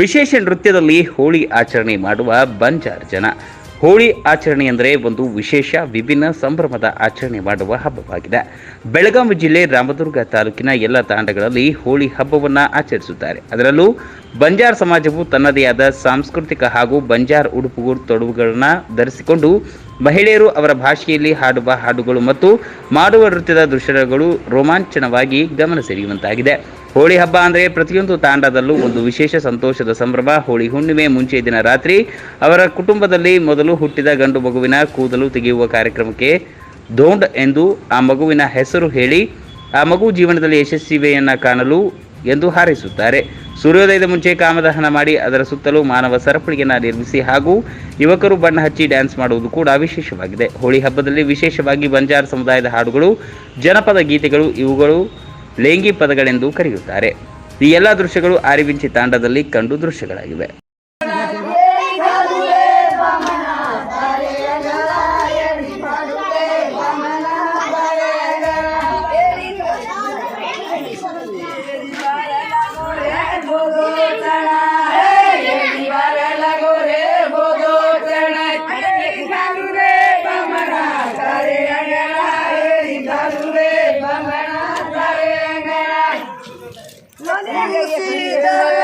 ವಿಶೇಷ ನೃತ್ಯದಲ್ಲಿ ಹೋಳಿ ಆಚರಣೆ ಮಾಡುವ ಬಂಜಾರ್ ಜನ. ಹೋಳಿ ಆಚರಣೆ ಅಂದರೆ ಒಂದು ವಿಶೇಷ ವಿಭಿನ್ನ ಸಂಭ್ರಮದ ಆಚರಣೆ ಮಾಡುವ ಹಬ್ಬವಾಗಿದೆ. ಬೆಳಗಾವಿ ಜಿಲ್ಲೆ ರಾಮದುರ್ಗ ತಾಲೂಕಿನ ಎಲ್ಲ ತಾಂಡಗಳಲ್ಲಿ ಹೋಳಿ ಹಬ್ಬವನ್ನು ಆಚರಿಸುತ್ತಾರೆ. ಅದರಲ್ಲೂ ಬಂಜಾರ್ ಸಮಾಜವು ತನ್ನದೇ ಆದ ಸಾಂಸ್ಕೃತಿಕ ಹಾಗೂ ಬಂಜಾರ್ ಉಡುಪು ತೊಡುವುಗಳನ್ನು ಧರಿಸಿಕೊಂಡು ಮಹಿಳೆಯರು ಅವರ ಭಾಷೆಯಲ್ಲಿ ಹಾಡುವ ಹಾಡುಗಳು ಮತ್ತು ಮಾಡುವ ನೃತ್ಯದ ದೃಶ್ಯಗಳು ರೋಮಾಂಚನವಾಗಿ ಗಮನ ಸೆಳೆಯುವಂತಾಗಿದೆ. ಹೋಳಿ ಹಬ್ಬ ಅಂದರೆ ಪ್ರತಿಯೊಂದು ತಾಂಡದಲ್ಲೂ ಒಂದು ವಿಶೇಷ ಸಂತೋಷದ ಸಂಭ್ರಮ. ಹೋಳಿ ಹುಣ್ಣಿಮೆ ಮುಂಚೆ ದಿನ ರಾತ್ರಿ ಅವರ ಕುಟುಂಬದಲ್ಲಿ ಮೊದಲು ಹುಟ್ಟಿದ ಗಂಡು ಮಗುವಿನ ಕೂದಲು ತೆಗೆಯುವ ಕಾರ್ಯಕ್ರಮಕ್ಕೆ ದೋಂಡ್ ಎಂದು ಆ ಮಗುವಿನ ಹೆಸರು ಹೇಳಿ, ಆ ಮಗು ಜೀವನದಲ್ಲಿ ಯಶಸ್ವಿವೆಯನ್ನು ಕಾಣಲು ಎಂದು ಹಾರೈಸುತ್ತಾರೆ. ಸೂರ್ಯೋದಯದ ಮುಂಚೆ ಕಾಮದಹನ ಮಾಡಿ ಅದರ ಸುತ್ತಲೂ ಮಾನವ ಸರಪಳಿಯನ್ನು ನಿರ್ಮಿಸಿ ಹಾಗೂ ಯುವಕರು ಬಣ್ಣ ಹಚ್ಚಿ ಡ್ಯಾನ್ಸ್ ಮಾಡುವುದು ಕೂಡ ವಿಶೇಷವಾಗಿದೆ. ಹೋಳಿ ಹಬ್ಬದಲ್ಲಿ ವಿಶೇಷವಾಗಿ ಬಂಜಾರ ಸಮುದಾಯದ ಹಾಡುಗಳು, ಜನಪದ ಗೀತೆಗಳು, ಇವುಗಳು ಲೇಂಗಿ ಪದಗಳೆಂದು ಕರೆಯುತ್ತಾರೆ. ಈ ಎಲ್ಲ ದೃಶ್ಯಗಳು ಆರಿವಿಂಚಿ ತಾಂಡದಲ್ಲಿ ಕಂಡು ದೃಶ್ಯಗಳಾಗಿವೆ. Thank you.